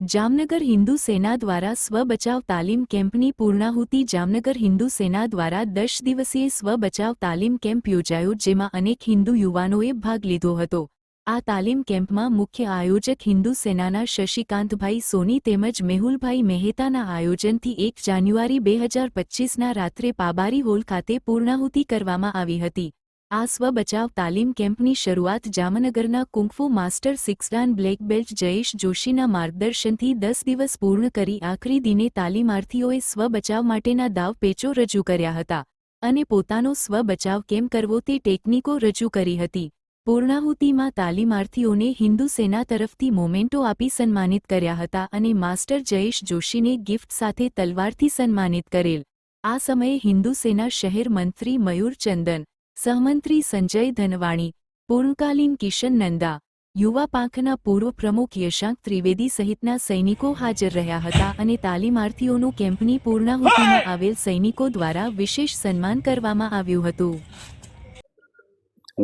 જામનગર હિન્દુ સેના દ્વારા સ્વ બચાવ તાલીમ કેમ્પની પૂર્ણાહુતિ જામનગર હિન્દુ સેના દ્વારા દસ દિવસીય સ્વબચાવ તાલીમ કેમ્પ યોજાયો, જેમાં અનેક હિન્દુ યુવાનોએ ભાગ લીધો હતો. આ તાલીમ કેમ્પમાં મુખ્ય આયોજક હિન્દુ સેનાના શશિકાંતભાઈ સોની તેમજ મેહુલભાઈ મહેતાના આયોજનથી એક જાન્યુઆરી બે હજાર પચ્ચીસના રાત્રે પાબારી હોલ ખાતે પૂર્ણાહુતિ કરવામાં આવી હતી. આ સ્વ બચાવ તાલીમ કેમ્પની શરૂઆત જામનગરના kung fu master six dan black belt Jayesh જોશીના માર્ગદર્શનથી દસ દિવસ પૂર્ણ કરી આખરી દિને તાલીમાર્થીઓએ સ્વ બચાવ માટેના દાવ પેચો રજૂ કર્યા હતા અને પોતાનો સ્વ બચાવ કેમ કરવો તે ટેકનિકો રજૂ કરી હતી. પૂર્ણાહુતિમાં તાલીમાર્થીઓને હિન્દુ સેના તરફથી મોમેન્ટો આપી સન્માનિત કર્યા હતા અને માસ્ટર જયેશ જોશીને ગિફ્ટ સાથે તલવારથી સન્માનિત કરેલ. આ સમયે હિન્દુ સેના શહેર મંત્રી મયુર ચંદન સહમંત્રી સંજય ધનવાણી પૂર્ણકાલીન કિશન નંદા યુવા પાંખના પૂર્વ પ્રમુખ યશાંક ત્રિવેદી સહિતના સૈનિકો હાજર રહ્યા હતા અને તાલીમાર્થીઓનું કેમ્પની પૂર્ણાહુતિમાં આવેલ સૈનિકો દ્વારા વિશેષ સન્માન કરવામાં આવ્યું હતું.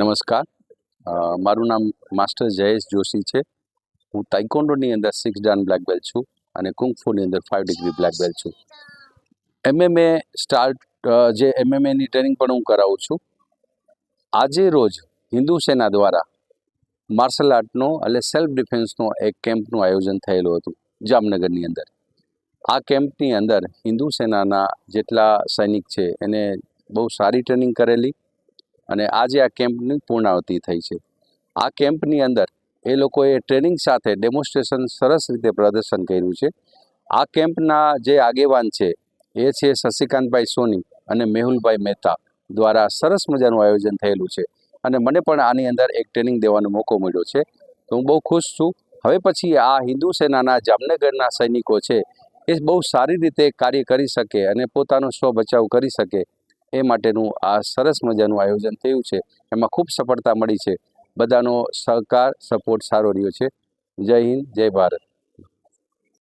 નમસ્કાર. મારું નામ માસ્ટર જયેશ જોશી છે. હું તાઇકોન્ડોની અંદર સિક્સ ડાન બ્લેક બેલ્ટ છું અને કુંગફુની અંદર ફાઇવ ડિગ્રી બ્લેક બેલ્ટ છું. એમએમએ સ્ટાર્ટ જે એમએમએની ટ્રેનિંગ પણ હું કરાવું છું. આજે રોજ હિન્દુ સેના દ્વારા માર્શલ આર્ટનો એટલે સેલ્ફ ડિફેન્સનો એક કેમ્પનું આયોજન થયેલું હતું જામનગરની અંદર. આ કેમ્પની અંદર હિન્દુ સેનાના જેટલા સૈનિક છે એને બહુ સારી ટ્રેનિંગ કરેલી અને આજે આ કેમ્પની પૂર્ણાવતિ થઈ છે. આ કેમ્પની અંદર એ લોકોએ ટ્રેનિંગ સાથે ડેમોન્સ્ટ્રેશન સરસ રીતે પ્રદર્શન કર્યું છે. આ કેમ્પના જે આગેવાન છે એ છે શશિકાંતભાઈ સોની અને મેહુલભાઈ મહેતા. દ્વારા સરસ મજાનું આયોજન થયેલું છે. અને મને પણ આની અંદર એક ટ્રેનિંગ દેવાનો મોકો મળ્યો છે. તો હું બહુ ખુશ છું. હવે પછી આ હિન્દુ સેનાના જામનગરના સૈનિકો છે, એ બહુ સારી રીતે કાર્ય કરી શકે અને પોતાનો સ્વ બચાવ કરી શકે, એ માટેનું આ સરસ મજાનું આયોજન થયું છે. એમાં ખૂબ સફળતા મળી છે. બધાનો સહકાર, સપોર્ટ સારો રહ્યો છે. જય હિન્દ, જય ભારત.